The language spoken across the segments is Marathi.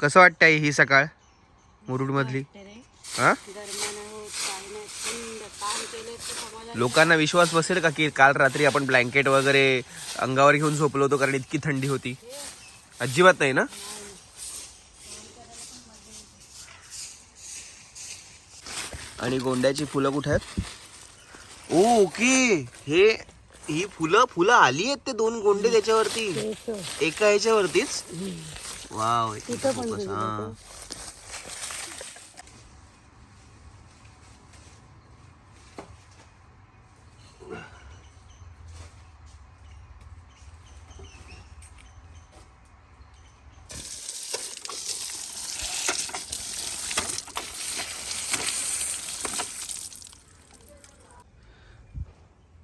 कसं वाटतंय ही सकाळ? मुरुड मधली हा? लोकांना विश्वास बसेल का की काल रात्री आपण ब्लँकेट वगैरे अंगावर घेऊन झोपलो होतो कारण इतकी थंडी होती? अजिबात नाही ना? आणि गोंड्याची फुलं कुठे आहेत? Oh okay. हे ही फुलं फुलं आली आहेत ते दोन गोंडे त्याच्यावरती. एका ह्याच्यावरतीच? वाव इथे हा.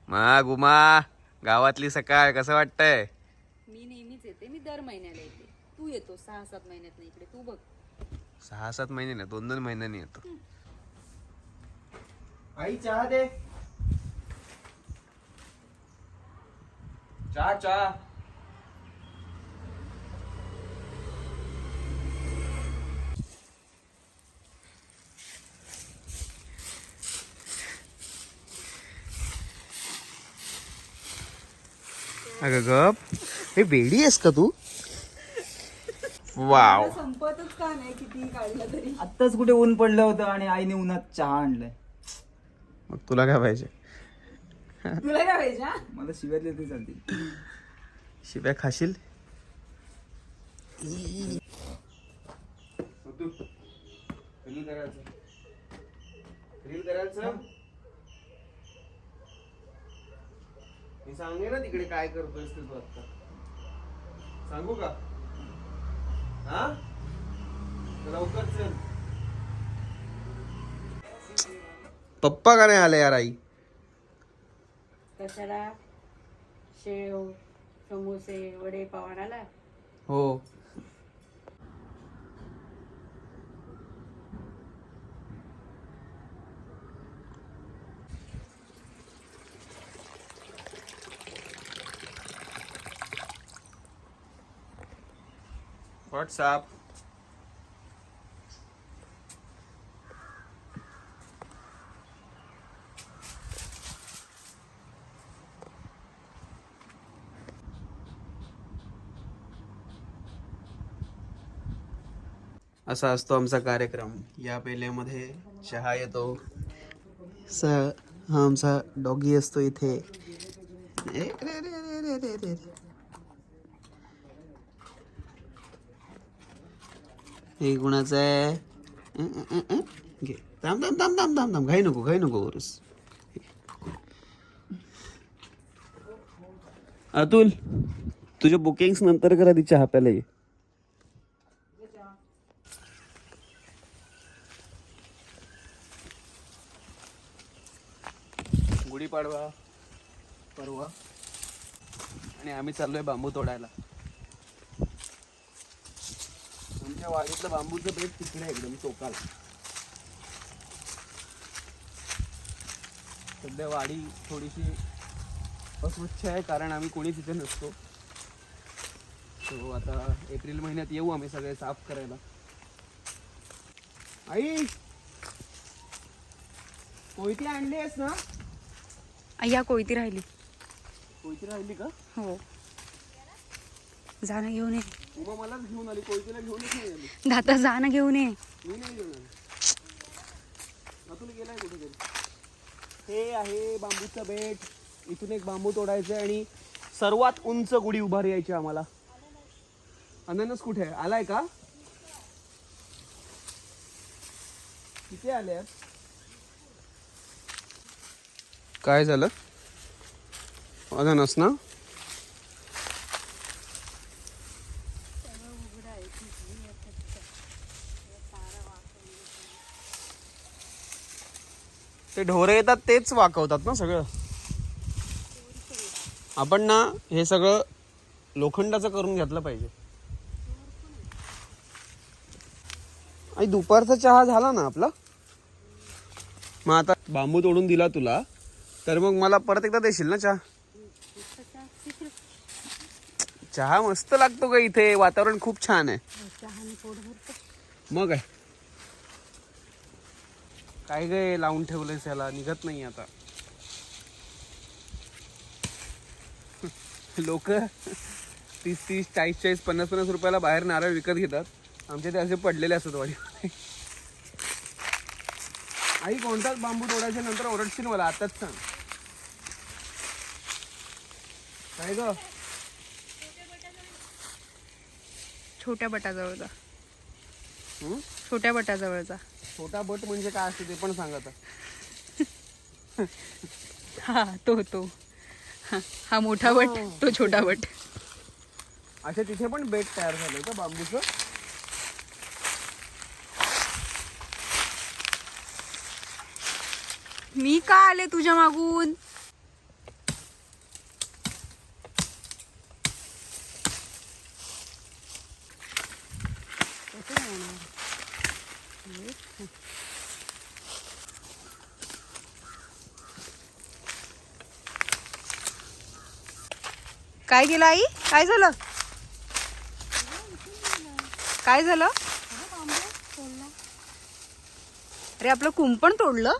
मा गुमा गावातली सकाळ कसं वाटतंय? मी नेहमीच येते मी दर महिन्याला येते. तू येतो सहा सात महिन्यात इकडे. तू बघ. सहा सात महिने ना दोन दोन महिन्यांनी येतो. आई चहा दे. चहा चहा. अगं गप. हे बेडी आहेस का तू? वाव. संपतच का नाही किती काढलं तरी. आत्ताच कुठे ऊन पडलं होतं आणि आईने उन्हात चहा आणलाय. मग तुला काय पाहिजे? तुला काय पाहिजे हा? मला शिव्यातले ते चालतील शिव्या खाशील? मी सांगे ना तिकडे काय करतोय तू आता सांगू का? हा? लवकर चल. पप्पा का नाही आले यार आई? कशाला? शेव समोसे वडे पावाणाला हो. व्हॉट्सअप असा असतो आमचा कार्यक्रम. या पेल्यामध्ये चहा येतो स, हा आमचा डॉगी असतो इथे. हे कुणाचं आहे. घे. थांब थांब थांब थांब थांब थांब. घाई नको घाई नको वरुस. अतुल तुझ्या बुकिंग्स नंतर करा ती चहा प्यायला ये. गुढीपाडवा परवा. आणि आम्ही चाललोय बांबू तोडायला. तुमच्या वाडीतलं बांबूचं बेट तिकडे एकदम टोकाला. सध्या वाडी थोडीशी अस्वच्छ आहे कारण आम्ही कोणीच इथे नसतो. तो आता एप्रिल महिन्यात येऊ आम्ही सगळे साफ करायला. आई! कोयती आणली आहेस ना? अय्या कोयती राहिली. कोयती राहिली का? हो. जाणं घेऊन ये. उमा मलाच घेऊन आली कोयतीला घेऊनच नाही आली. दाता जाणं घेऊन ये. मी नाही घेऊन आली. अतुल गेलाय कुठेतरी. हे आहे बांबूचं बेट. इथून एक बांबू तोडायचं आहे आणि सर्वात उंच गुढी उभारी यायची आम्हाला. अननस कुठे आहे? आलाय का? किती आले काय झालं? अननस ना? ते ढोरे येतात तेच वाकवतात ना सगळं? आपण ना हे सगळं लोखंडाचं करून घेतलं पाहिजे. आणि दुपारचा चहा झाला ना आपला? मग आता बांबू तोडून दिला तुला तर मग मला परत एकदा देशील ना चहा? चहा मस्त लागतो का इथे? वातावरण खूप छान आहे. मग काय काय काय लावून ठेवलंयस याला? निघत नाही आता. लोक तीस तीस चाळीस चाळीस पन्नास पन्नास रुपयाला बाहेर नारळ विकत घेतात. आमच्या ते असे पडलेले असतात वाडी. आई कोणताच बांबू तोडायच्या नंतर ओरडशील मला आताच सांग. काय ग? छोट्या बटाजवळचा. हं? छोट्या बटाजवळचा. छोटा बट म्हणजे काय असते ते पण सांग आता. हा तो तो. हा, हा मोठा बट तो छोटा बट. अच्छा तिथे पण बेट तयार झालंय का बांबूचं? मी का आले तुझ्या मागून? काय केलं आई? काय झालं? काय झालं? अरे आपलं कुंपण तोडलं?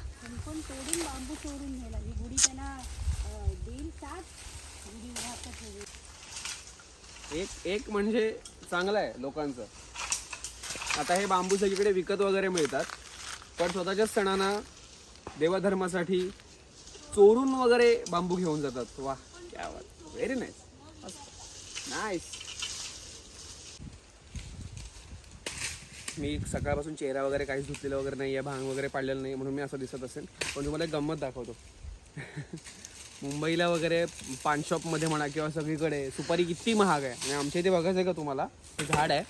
पण तोडून बांबू तोडून नेला. ही गुढी त्यांना अं, देईल गुढी ठेवेल. एक एक म्हणजे चांगलं आहे लोकांचं. आता हे बांबू सगळीकडे विकत वगैरे मिळतात. पण स्वतःच्याच सणांना देवधर्मासाठी चोरून वगैरे बांबू घेऊन जातात. वा क्या व्हेरी नाईस नाईस मी सकाळपासून चेहरा वगैरे काहीच धुतलेलं वगैरे नाही आहे भांग वगैरे पाडलेलं नाही म्हणून मी असं दिसत असेल. पण तुम्हाला एक गंमत दाखवतो. मुंबईला वगैरे पान शॉपमध्ये म्हणा किंवा सगळीकडे सुपारी किती महाग आहे. आणि आमच्या इथे बघायचं आहे का तुम्हाला? हे झाड आहे.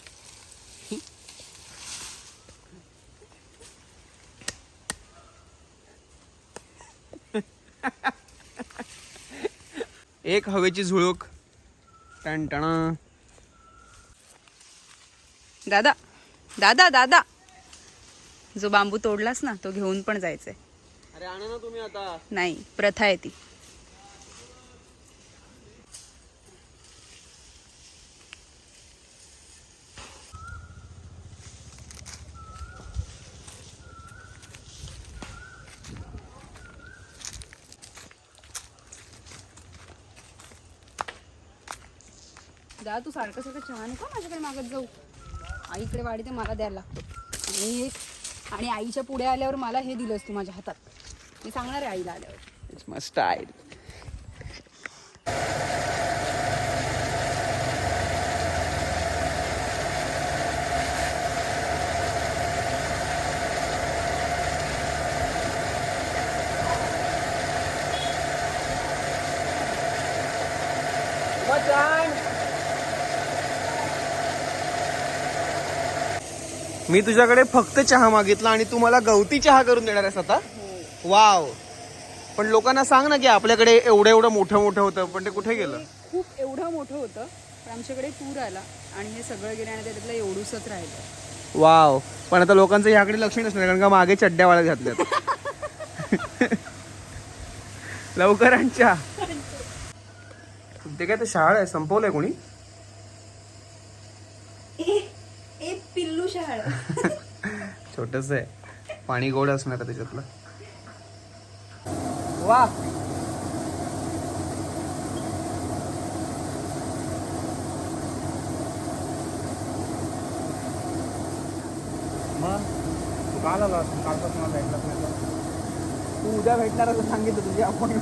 एक हवेची झुळूक. टण टणा दादा दादा दादा. जो बांबू तोडलास ना तो घेऊन पण जायचंय. अरे आणा ना तुम्ही आता. नाही प्रथा आहे ती. जा तू सारखं सारखं चहा नको माझ्याकडे मागत जाऊ. आईकडे वाढी ते मला द्यायला लागतो. आणि हे आणि आईच्या पुढे आल्यावर मला हे दिलंस तू माझ्या हातात. मी सांगणार आहे आईला आल्यावर. इट्स माय स्टाईल मी तुझ्याकडे फक्त चहा मागितला आणि तू मला गवती चहा करून देणार आहेस आता? वाव. पण लोकांना सांग ना की आपल्याकडे एवढं एवढं मोठं मोठं होतं पण ते कुठे गेलं? खूप एवढं मोठं होतं पण आमच्याकडे पूर आला आणि हे सगळं गेलं आणि त्यातलं एवढूसच राहिलं. वाव. पण आता लोकांचं याकडे लक्ष नसणार कारण का मागे चड्ड्या वाळ्या घातल्यात. लवकर आण चहा. ते काय ते शाळा आहे संपवलंय कोणी? छोटस आहे. पाणी गोड असणार आहे त्याच्यातलं. वा. मग? तू काल आला कालपासून मला भेटलाच नाही तर. तू उद्या भेटणार असं सांगितलं तुझी आपण